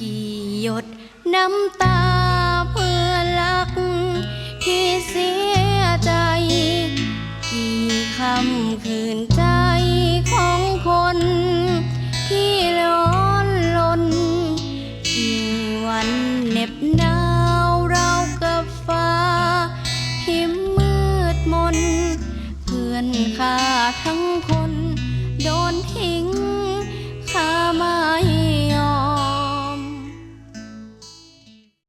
กี่หยดน้ำตาเพื่อรักที่เสียใจ กี่คำคืนใจของคนที่ร้อนลนกี่วันเหน็บหนาวเรากับฟ้าหิมมืดมน เพื่อนข้าทั้งคน